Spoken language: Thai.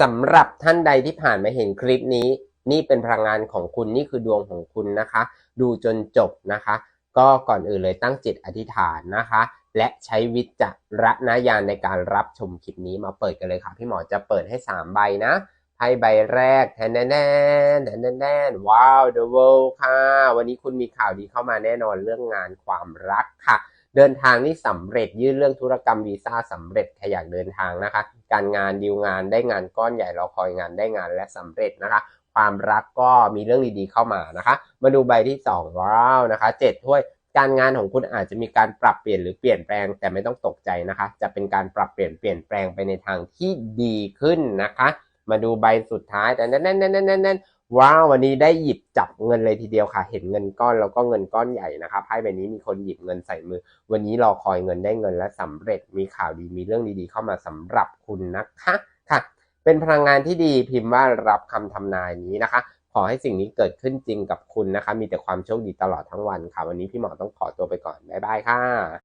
สำหรับท่านใดที่ผ่านมาเห็นคลิปนี้ นี่เป็นพลังงานของคุณนี่คือดวงของคุณนะคะ ดูจนจบนะคะ ก็ก่อนอื่นเลยตั้งจิตอธิษฐานนะคะ และใช้วิจารณญาณในการรับชมคลิปนี้มาเปิดกันเลยค่ะ พี่หมอจะเปิดให้ 3 ใบนะไพ่ใบแรกแทนแน่นแทนแน่นว้าว the world ค่ะ วันนี้คุณมีข่าวดีเข้ามาแน่นอนเรื่องงานความรักค่ะ เดินทางนี่สำเร็จยื่นเรื่องธุรกรรมวีซ่าสำเร็จใครอยากเดินทางนะคะ การงานดีลงานได้งานก้อนใหญ่รอคอยงานได้งานและสำเร็จนะคะ ความรักก็มีเรื่องดีๆเข้ามานะคะ มาดูใบที่2ว้าวนะคะเจ็ดถ้วยการงานของคุณอาจจะมีการปรับเปลี่ยนหรือเปลี่ยนแปลงแต่ไม่ต้องตกใจนะคะ จะเป็นการปรับเปลี่ยนเปลี่ยนแปลงไปในทางที่ดีขึ้นนะคะ มาดูใบสุดท้ายแต่แน่นแน่นแน่นน่นแน่น ว้าววันนี้ได้หยิบจับเงินเลยทีเดียวค่ะ เห็นเงินก้อนแล้วก็เงินก้อนใหญ่นะคะไพ่ใบนี้มีคนหยิบเงินใส่มือ วันนี้รอคอยเงินได้เงินและสำเร็จมีข่าวดีมีเรื่องดีๆ เข้ามาสำหรับคุณนะคะค่ะ เป็นพลังงานที่ดีพิมพ์ว่ารับคำทำนายนี้นะคะ ขอให้สิ่งนี้เกิดขึ้นจริงกับคุณนะคะ มีแต่ความโชคดีตลอดทั้งวันค่ะ วันนี้พี่หมอต้องขอตัวไปก่อนบ๊ายบายค่ะ